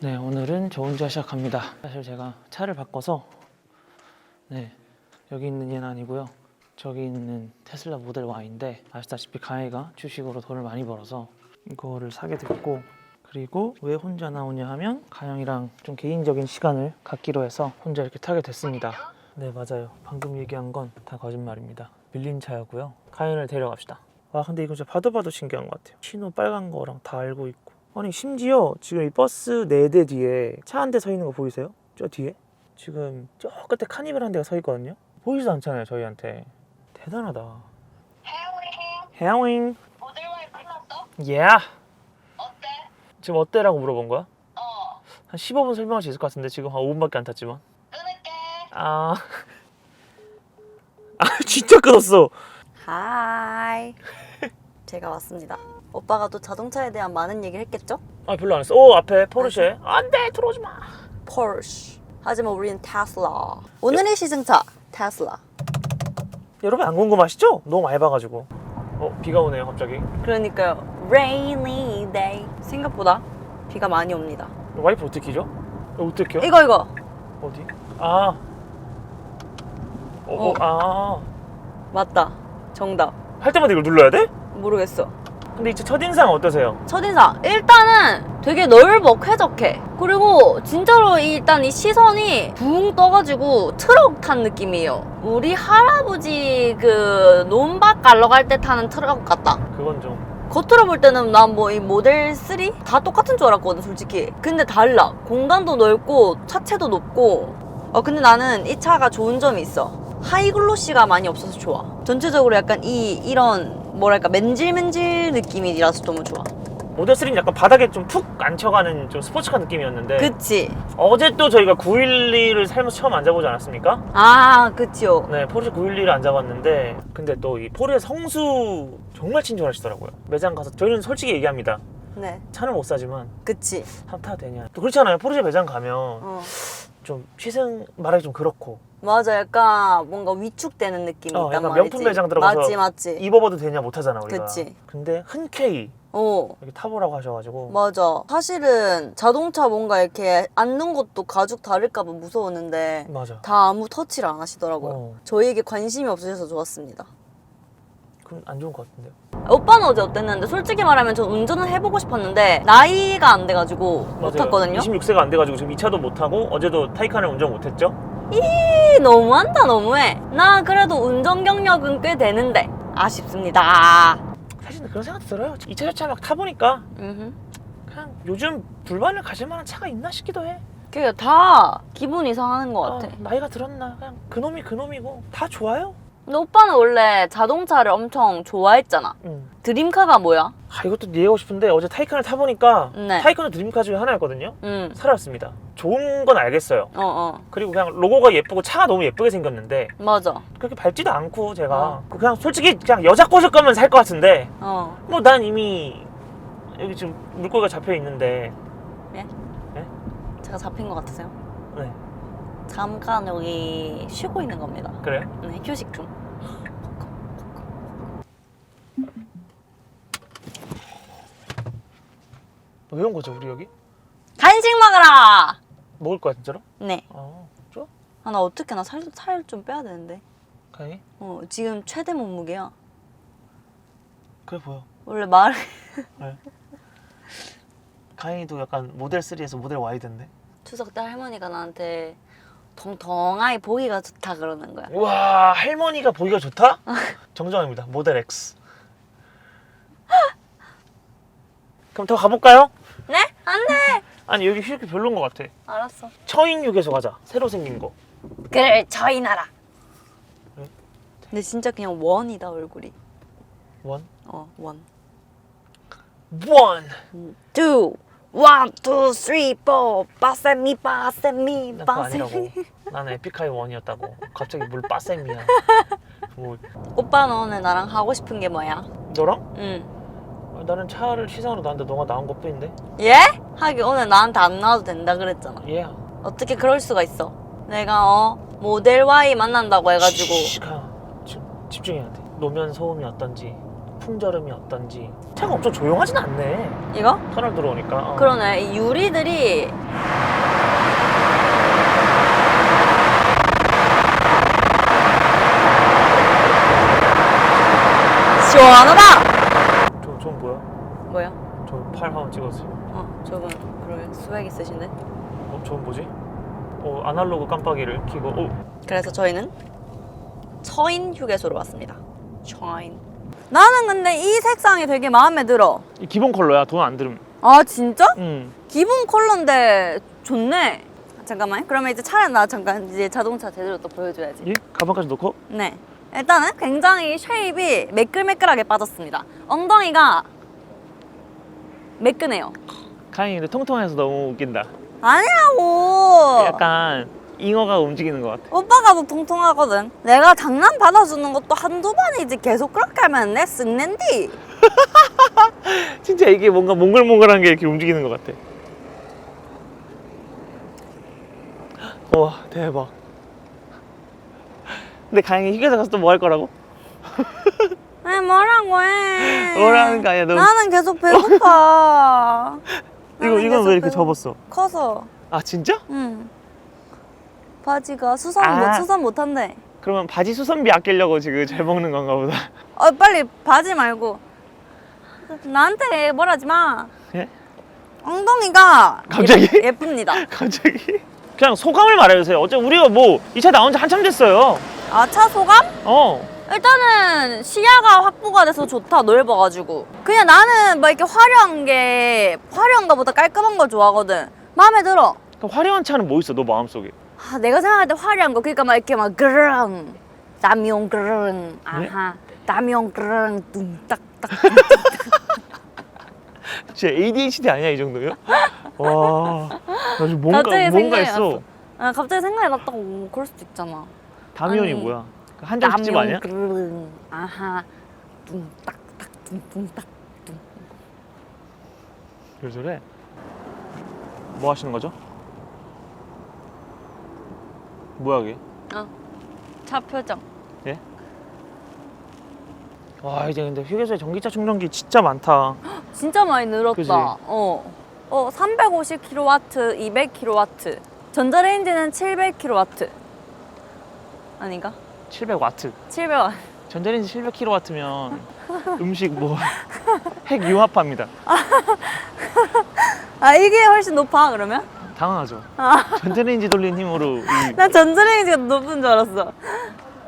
네, 오늘은 저 혼자 시작합니다. 사실 제가 차를 바꿔서 네, 여기 있는 얘는 아니고요. 저기 있는 테슬라 모델 Y인데 아시다시피 가해가 주식으로 돈을 많이 벌어서 이거를 사게 됐고 그리고 왜 혼자 나오냐 하면 가영이랑 좀 개인적인 시간을 갖기로 해서 혼자 이렇게 타게 됐습니다. 네, 맞아요. 방금 얘기한 건 다 거짓말입니다. 밀린 차였고요. 가영이를 데려갑시다. 와, 근데 이거 진짜 봐도 봐도 신기한 것 같아요. 신호 빨간 거랑 다 알고 있고. 아니, 심지어 지금 이 버스 4대 뒤에 차 한 대 서 있는 거 보이세요? 저 뒤에? 지금 저 끝에 카니발 한 대가 서 있거든요? 보이지도 않잖아요, 저희한테. 대단하다. 헤어링 해잉. 모델 Y 끝났어? 예. 어때? 지금 어때 라고 물어본 거야? 어한 15분 설명할 수 있을 것 같은데 지금 한 5분밖에 안 탔지만. 끊을게 아. 아, 진짜 끊었어. 하이. 제가 왔습니다. 오빠가 또 자동차에 대한 많은 얘기를 했겠죠? 아, 별로 안 했어. 오, 앞에 포르쉐. 안 돼, 들어오지 마. Porsche. 하지만 우리는 테슬라. 오늘의 시승차 테슬라. 여러분 안 궁금하시죠? 너무 많이 봐가지고. 어, 비가 오네요, 갑자기. 그러니까요. Rainy day. 생각보다 비가 많이 옵니다. 와이프 어떻게 키죠? 어떻게 켜? 이거 이거. 어디? 아. 어, 어, 어. 아. 맞다. 정답. 할 때마다 이걸 눌러야 돼? 모르겠어. 근데 이제 첫인상 어떠세요? 첫인상. 일단은 되게 넓어 쾌적해. 그리고 진짜로 이- 일단 이 시선이 붕 떠가지고 트럭 탄 느낌이에요. 우리 할아버지 그 논밭 갈러 갈 때 타는 트럭 같다. 그건 좀. 겉으로 볼 때는 난 뭐 이 모델 3? 다 똑같은 줄 알았거든 솔직히. 근데 달라. 공간도 넓고 차체도 높고. 어 근데 나는 이 차가 좋은 점이 있어. 하이글로시가 많이 없어서 좋아. 전체적으로 약간 이 이런 뭐랄까 맨질맨질 느낌이라서 너무 좋아 모델 3는 약간 바닥에 좀툭 앉혀가는 좀 스포츠카 느낌이었는데 그치 어제 또 저희가 911을 살면서 처음 앉아보지 않았습니까? 아 그치요 네, 포르쉐 911을 앉아봤는데 근데 또 이 포르쉐 성수 정말 친절하시더라고요. 매장 가서 저희는 솔직히 얘기합니다. 네 차는 못 사지만 그치 한번 타도 되냐? 또 그렇잖아요. 포르쉐 매장 가면 어 좀 시승 말하기 좀 그렇고 맞아 약간 뭔가 위축되는 느낌이 어, 있단 약간 말이지 명품 매장 들어가서 맞지 맞지 입어봐도 되냐 못 하잖아 우리가. 그치. 근데 흔쾌히 어 이렇게 타보라고 하셔가지고 맞아. 사실은 자동차 뭔가 이렇게 앉는 것도 가죽 다를까봐 무서웠는데 맞아. 다 아무 터치를 안 하시더라고요. 어, 저희에게 관심이 없으셔서 좋았습니다. 그럼 안 좋은 것 같은데요. 오빠는 어제 어땠는데 솔직히 말하면 전 운전을 해보고 싶었는데 나이가 안 돼가지고 못 탔거든요. 26세가 안 돼가지고 지금 이 차도 못 타고 어제도 타이칸을 운전 못 했죠. 이 너무한다 너무해. 나 그래도 운전 경력은 꽤 되는데 아쉽습니다. 사실 그런 생각도 들어요. 이차저차 막 타보니까 음흠. 그냥 요즘 불만을 가질 만한 차가 있나 싶기도 해. 그게 다 기분 이상하는 것 같아. 아, 나이가 들었나 그냥 그놈이 그놈이고 다 좋아요. 근데 오빠는 원래 자동차를 엄청 좋아했잖아. 응. 드림카가 뭐야? 아 이것도 얘기하고 싶은데 어제 타이칸을 타보니까 네. 타이칸은 드림카 중에 하나였거든요. 응. 살아왔습니다. 좋은 건 알겠어요. 어, 어. 그리고 그냥 로고가 예쁘고 차가 너무 예쁘게 생겼는데 맞아. 그렇게 밟지도 않고 제가 어. 그냥 솔직히 그냥 여자 꼬실 거면 살 것 같은데 어. 뭐 난 이미 여기 지금 물고기가 잡혀 있는데 제가 잡힌 것 같으세요? 네 잠깐 여기 쉬고 있는 겁니다. 그래요? 네, 휴식 중. 왜온 거죠 우리 여기? 간식 먹으라! 먹을 거야 진짜로? 네. 아 좋아 아, 나 어떻게 나 살 살 좀 빼야 되는데. 가영이 어, 지금 최대 몸무게야. 그래 보여 원래 말 가영이도 약간 모델 3에서 모델 Y던데 추석 때 할머니가 나한테 덩덩하게 보기가 좋다 그러는 거야. 와 할머니가 보기가 좋다? 정정합니다 모델 X 그럼 더 가볼까요? 네? 안 돼! 아니 여기 휴게소 별로인 것 같아 알았어. 처인육에서 가자 새로 생긴 거 그래, 저희 나라. 응? 근데 진짜 그냥 원이다, 얼굴이. 원? 어, 원. 원! Two, one, two, three, four, 빠세미, 빠세미, 나 그거 빠세미. 아니라고 나는 에픽하이 원이었다고 갑자기 뭘 빠셈이야 뭐 오빠 는 오늘 나랑 하고 싶은 게 뭐야? 너랑? 응. 나는 차를 시상으로 나왔는데 너가 나온 것 뿐인데 예? 하긴 오늘 나한테 안 나와도 된다 그랬잖아. 예 어떻게 그럴 수가 있어? 내가 어 모델 Y 만난다고 해가지고. 지금 집중해야 돼 노면 소음이 어떤지 풍절음이 어떤지 차가 엄청 조용하진 않네 이거? 터널 들어오니까 어. 그러네. 이 유리들이 시원하다. 저, 저건 뭐야? 뭐야? 저팔 한번 찍었어요 어, 저분 그러게 스웩 있으신데. 어, 저건 뭐지? 어, 아날로그 깜빡이를 켜고 어, 그래서 저희는 처인 휴게소로 왔습니다. 처인. 나는 근데 이 색상이 되게 마음에 들어. 이 기본 컬러야 돈 안 들음 아 진짜? 응. 기본 컬러인데 좋네. 잠깐만. 그러면 이제 차를 나 잠깐 이제 자동차 제대로 또 보여줘야지. 예? 가방까지 넣고 네. 일단은 굉장히 쉐입이 매끌매끌하게 빠졌습니다. 엉덩이가 매끈해요. 가인이 근데 통통해서 너무 웃긴다 아니라고. 약간 잉어가 움직이는 것 같아 오빠가 더 통통하거든. 내가 장난 받아주는 것도 한두 번이지 계속 그렇게 하면 내 쓱낸디. 진짜 이게 뭔가 몽글몽글한 게 이렇게 움직이는 것 같아 와 대박 근데 가인이 휴게소 가서 또 뭐 할 거라고? 에 뭐라고 해. 뭐라는 거 아니야, 너. 나는 계속 배고파. 이거 나는 이건 계속 왜 이렇게 배고- 접었어? 커서. 아 진짜? 응. 바지가 수선 아. 못 수선 못한대. 그러면 바지 수선비 아끼려고 지금 잘 먹는 건가 보다 어 빨리 바지 말고 나한테 뭐라지 마. 예? 엉덩이가 갑자기? 예, 예쁩니다. 갑자기 그냥 소감을 말해주세요 어째 우리가 뭐 이 차 나온 지 한참 됐어요 아 차 소감? 어 일단은 시야가 확보가 돼서 좋다 넓어가지고 그냥 나는 뭐 이렇게 화려한 게 화려한 거보다 깔끔한 걸 좋아하거든 마음에 들어 그 화려한 차는 뭐 있어 너 마음속에 아, 내가 생각할 때 화려한 거 그러니까 막 이렇게 막 그릉 남용 그릉 네? 아하 남용 그릉 뚱딱딱 진짜 ADHD 아니야 이 정도면? 와 나 지금 뭔가 갑자기 뭔가 생각이 했어 아, 갑자기 생각이 났다고 오, 그럴 수도 있잖아 다미온이 아니, 뭐야? 그 한정 식 집 아니야? 그릉 아하 뚱딱딱 뚱뚱딱 왜 저래? 뭐 하시는 거죠? 뭐야 이게? 차 표정 예? 와 이제 근데 휴게소에 전기차 충전기 진짜 많다 진짜 많이 늘었다. 그지? 어. 어, 350kW, 200kW. 전자레인지는 700kW. 아닌가? 700와트 700W. 전자레인지 700kW면 음식 뭐 핵 융합합니다 아, 이게 훨씬 높아, 그러면? 당황하죠 전자레인지 돌린 힘으로 이난 전자레인지가 높은 줄 알았어.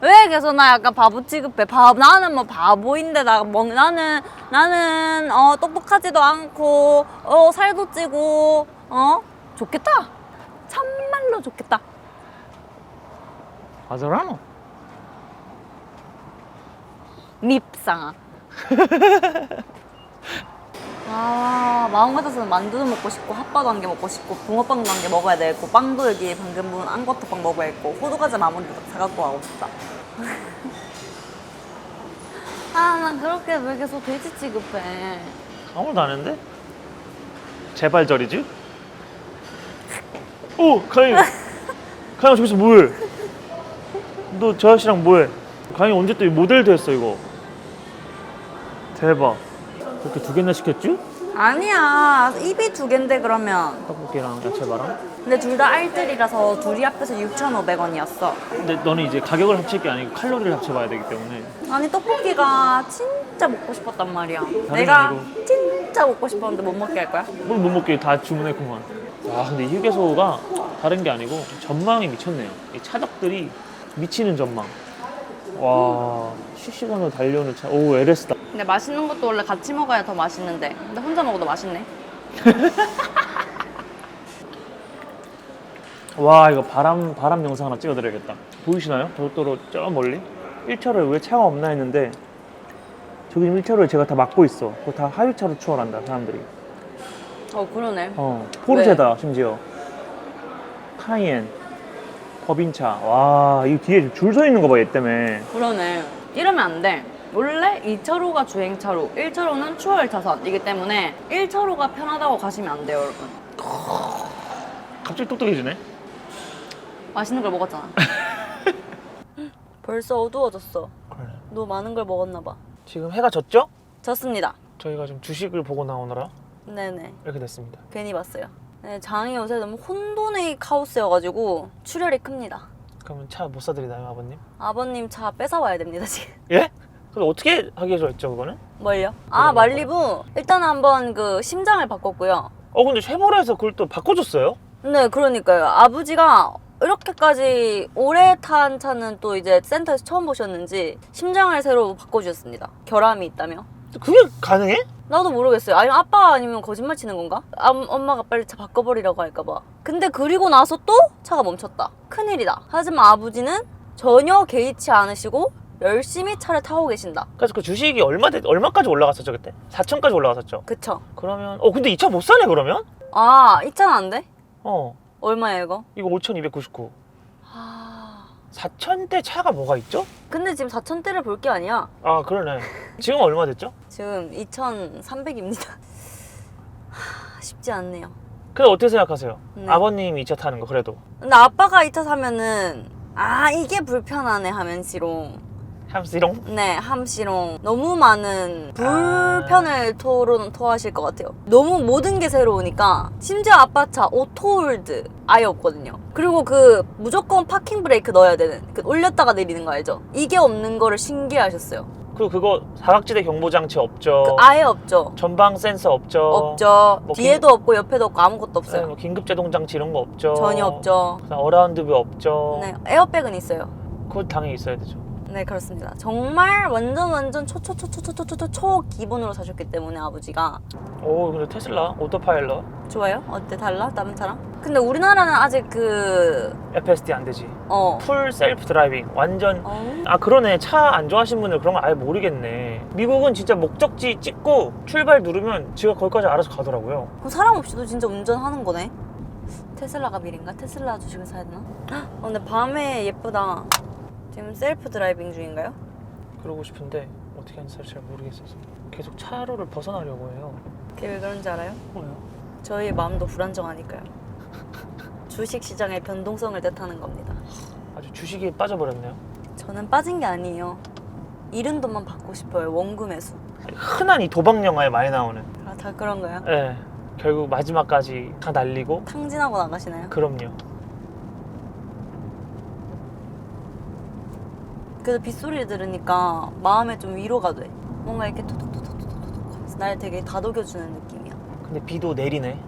왜 계속 나 약간 바보 취급해? 바, 나는 뭐 바보인데 나 뭐, 나는 나는 어 똑똑하지도 않고 어 살도 찌고 어 좋겠다. 참말로 좋겠다. 아저라노 밉상아. 아 마음 같아서는 만두도 먹고 싶고 핫바도 한 개 먹고 싶고 붕어빵도 한 개 먹어야 되고 빵도 여기 방금 본 안거토빵 먹어야 했고 호두과자 마무리 사갖고 가고 싶다. 아난 그렇게 왜 계속 돼지 취급해? 아무것도 안 했는데? 제발 저리지? 오! 가인! 가인 저기서 뭐해? 너 저 아저씨랑 뭐해? 가인 언제 또이 모델 됐어 이거 대박 그렇게 두 개나 시켰지? 아니야. 입이 두 갠데 그러면. 떡볶이랑 야채바랑? 근데 둘 다 알뜰이라서 둘이 합해서 6,500원이었어. 근데 너는 이제 가격을 합칠 게 아니고 칼로리를 합쳐봐야 되기 때문에. 아니 떡볶이가 진짜 먹고 싶었단 말이야. 내가 게 아니고. 진짜 먹고 싶었는데 못 먹게 할 거야? 뭘 못 먹게 다 주문했구만. 아 근데 이 휴게소가 다른 게 아니고 전망이 미쳤네요. 이 차덕들이 미치는 전망 와 실시간으로 달려오는 차. 오 LS다. 근데 맛있는 것도 원래 같이 먹어야 더 맛있는데. 근데 혼자 먹어도 맛있네. 와 이거 바람 바람 영상 하나 찍어드려야겠다. 보이시나요? 저도로 저 멀리? 1차로에 왜 차가 없나 했는데 저기 1차로에 제가 다 막고 있어. 그거 다 하유차로 추월한다 사람들이. 어 그러네. 어 포르쉐다 심지어. 카이엔 법인차 와 이거 뒤에 줄 서 있는 거 봐 얘 때문에 그러네 이러면 안 돼 원래 2차로가 주행차로 1차로는 추월 차선이기 때문에 1차로가 편하다고 가시면 안 돼요 여러분 갑자기 똑똑해지네 맛있는 걸 먹었잖아 벌써 어두워졌어 너 많은 걸 먹었나 봐 지금 해가 졌죠? 졌습니다. 저희가 좀 주식을 보고 나오느라 네네. 이렇게 됐습니다. 괜히 봤어요. 네, 장이 요새 너무 혼돈의 카오스여가지고 출혈이 큽니다. 그러면 차 못 사드리나요, 아버님? 아버님 차 뺏어 와야 됩니다 지금. 예? 근데 어떻게 하기로 했죠, 그거는? 뭘요? 아 말리부 일단 한번 그 심장을 바꿨고요. 어, 근데 쉐보레에서 그걸 또 바꿔줬어요? 네, 그러니까요. 아버지가 이렇게까지 오래 탄 차는 또 이제 센터에서 처음 보셨는지 심장을 새로 바꿔주셨습니다. 결함이 있다며? 그게 가능해? 나도 모르겠어요. 아니면 아빠가 아니면 거짓말 치는 건가? 아, 엄마가 빨리 차 바꿔버리라고 할까봐. 근데 그리고 나서 또 차가 멈췄다. 큰일이다. 하지만 아버지는 전혀 개의치 않으시고 열심히 차를 타고 계신다. 그래서 그 주식이 얼마 돼, 얼마까지 올라갔었죠, 그때? 4천까지 올라갔었죠. 그쵸? 그러면, 어, 근데 이 차 못 사네, 그러면? 아, 이 차는 안 돼? 어, 얼마야 이거? 이거 5,299. 아... 4천대 차가 뭐가 있죠? 근데 지금 4천대를 볼 게 아니야. 아, 그러네. 지금 얼마 됐죠? 지금 2,300입니다. 쉽지 않네요. 근데 어떻게 생각하세요? 네. 아버님이 이 차 타는 거, 그래도. 근데 아빠가 이 차 사면은 아 이게 불편하네 하면시롱 함스롱? 네 함시롱 너무 많은 불편을 토로, 토하실 것 같아요 너무 모든 게 새로우니까 심지어 아빠 차 오토홀드 아예 없거든요 그리고 그 무조건 파킹 브레이크 넣어야 되는 그 올렸다가 내리는 거 알죠? 이게 없는 거를 신기해하셨어요 그리고 그거 사각지대 경보 장치 없죠. 그 아예 없죠 전방 센서 없죠. 없죠 뭐 뒤에도 없고 옆에도 없고 아무것도 네, 없어요 뭐 긴급 제동 장치 이런 거 없죠. 전혀 없죠 그다음 어라운드 뷰 없죠. 네 에어백은 있어요 그거 당연히 있어야 되죠. 네 그렇습니다. 정말 완전 완전 초초초초초초초 초 기본으로 사셨기 때문에 아버지가 오 근데 테슬라 오토파일럿 좋아요? 어때 달라? 다른 차랑? 근데 우리나라는 아직 그 FSD 안 되지. 어. 풀 셀프 드라이빙 완전 어. 아 그러네 차 안 좋아하시는 분들 그런 거 아예 모르겠네. 미국은 진짜 목적지 찍고 출발 누르면 지가 거기까지 알아서 가더라고요. 그럼 사람 없이도 진짜 운전하는 거네. 테슬라가 미인가? 테슬라 주식을 사야 되나? 헉, 어, 근데 밤에 예쁘다. 지금 셀프 드라이빙 중인가요? 그러고 싶은데 어떻게 하는지 잘 모르겠어서 계속 차로를 벗어나려고 해요. 그게 왜 그런지 알아요? 뭐요? 저희의 마음도 불안정하니까요. 주식 시장의 변동성을 뜻하는 겁니다. 아주 주식에 빠져버렸네요. 저는 빠진 게 아니에요. 잃은 돈만 받고 싶어요. 원금 매수. 흔한 이 도박 영화에 많이 나오는. 아, 다 그런 거야? 예. 결국 마지막까지 다 날리고 탕진하고 나가시나요? 그럼요. 그래서 빗소리를 들으니까 마음에 좀 위로가 돼. 뭔가 이렇게 톡톡톡톡톡톡 하면서 날 되게 다독여주는 느낌이야. 근데 비도 내리네.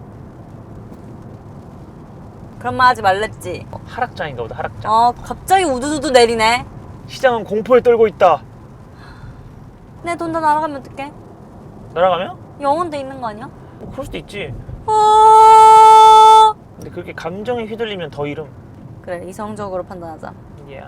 그런 말 하지 말랬지. 하락장인가 보다 하락장. 어, 갑자기 우두두두 내리네. 시장은 공포에 떨고 있다. 내 돈 다 날아가면 어떡해? 날아가면? 영혼돼 있는 거 아니야? 뭐 그럴 수도 있지. 어... 근데 그렇게 감정에 휘둘리면 더 이름. 그래, 이성적으로 판단하자. 예.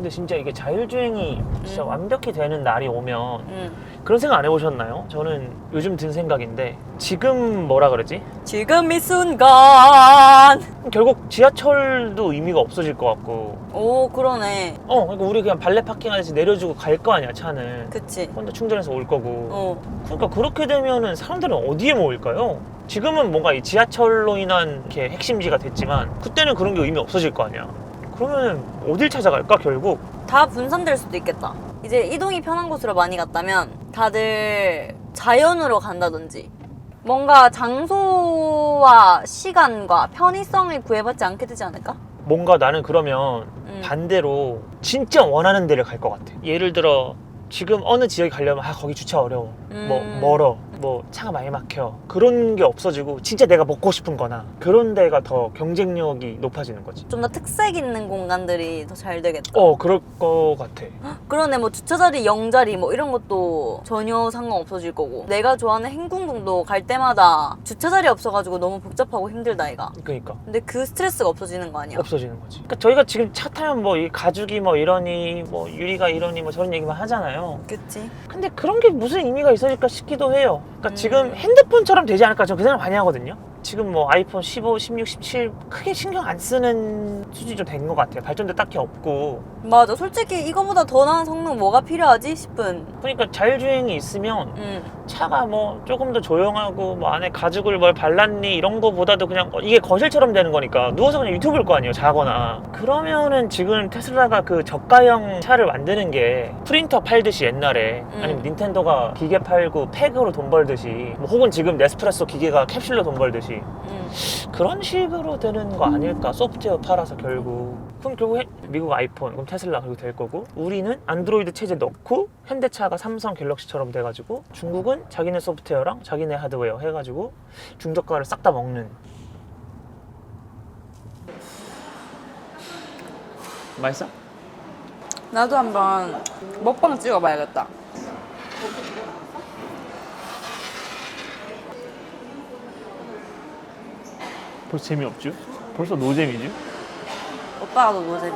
근데 진짜 이게 자율주행이 진짜 음. 완벽히 되는 날이 오면 응. 그런 생각 안 해보셨나요? 저는 요즘 든 생각인데 지금 뭐라 그러지? 지금 이 순간. 결국 지하철도 의미가 없어질 것 같고 오, 그러네. 어 그러니까 우리 그냥 발레 파킹하듯이 내려주고 갈 거 아니야 차는 그치. 혼자 충전해서 올 거고 어. 그러니까 그렇게 되면은 사람들은 어디에 모일까요? 지금은 뭔가 이 지하철로 인한 이렇게 핵심지가 됐지만 그때는 그런 게 의미 없어질 거 아니야 그러면 어딜 찾아갈까 결국 다 분산될 수도 있겠다. 이제 이동이 편한 곳으로 많이 갔다면 다들 자연으로 간다든지 뭔가 장소와 시간과 편의성을 구애받지 않게 되지 않을까? 뭔가 나는 그러면 음. 반대로 진짜 원하는 데를 갈 것 같아 예를 들어 지금 어느 지역에 가려면 아 거기 주차 어려워 뭐 음. 멀어 뭐 차가 많이 막혀 그런 게 없어지고 진짜 내가 먹고 싶은 거나 그런 데가 더 경쟁력이 높아지는 거지 좀 더 특색 있는 공간들이 더 잘 되겠다. 어 그럴 것 같아 그러네 뭐 주차 자리, 영 자리 뭐 이런 것도 전혀 상관 없어질 거고 내가 좋아하는 행궁동도 갈 때마다 주차 자리 없어가지고 너무 복잡하고 힘들다 이가. 그러니까 근데 그 스트레스가 없어지는 거 아니야? 없어지는 거지. 그러니까 저희가 지금 차 타면 뭐 이 가죽이 뭐 이러니 뭐 유리가 이러니 뭐 저런 얘기만 하잖아요. 그치? 근데 그런 게 무슨 의미가 있어 질까 싶기도 해요. 그러니까 음. 지금 핸드폰처럼 되지 않을까 저는 그 생각 많이 하거든요. 지금 뭐 아이폰 15, 16, 17 크게 신경 안 쓰는 수준이 좀 된 것 같아요. 발전도 딱히 없고. 맞아. 솔직히 이거보다 더 나은 성능 뭐가 필요하지 싶은. 그러니까 자율주행이 있으면 음. 차가 뭐 조금 더 조용하고 뭐 안에 가죽을 뭘 발랐니 이런 거보다도 그냥 이게 거실처럼 되는 거니까 누워서 그냥 유튜브 볼거 아니에요 자거나 그러면은 지금 테슬라가 그 저가형 차를 만드는 게 프린터 팔듯이 옛날에 음. 아니면 닌텐도가 기계 팔고 팩으로 돈 벌듯이 뭐 혹은 지금 네스프레소 기계가 캡슐로 돈 벌듯이 음. 그런 식으로 되는 거 아닐까 소프트웨어 팔아서 결국 그럼 결국 해- 미국 아이폰 그럼 테슬라 그렇게 될 거고 우리는 안드로이드 체제 넣고 현대차가 삼성 갤럭시처럼 돼가지고 중국은 자기네 소프트웨어랑 자기네 하드웨어 해가지고 중저가를 싹 다 먹는 맛있어? 나도 한번 먹방 찍어봐야겠다. 벌써 재미없죠? 벌써 노잼이죠? 오빠가 더 노잼이.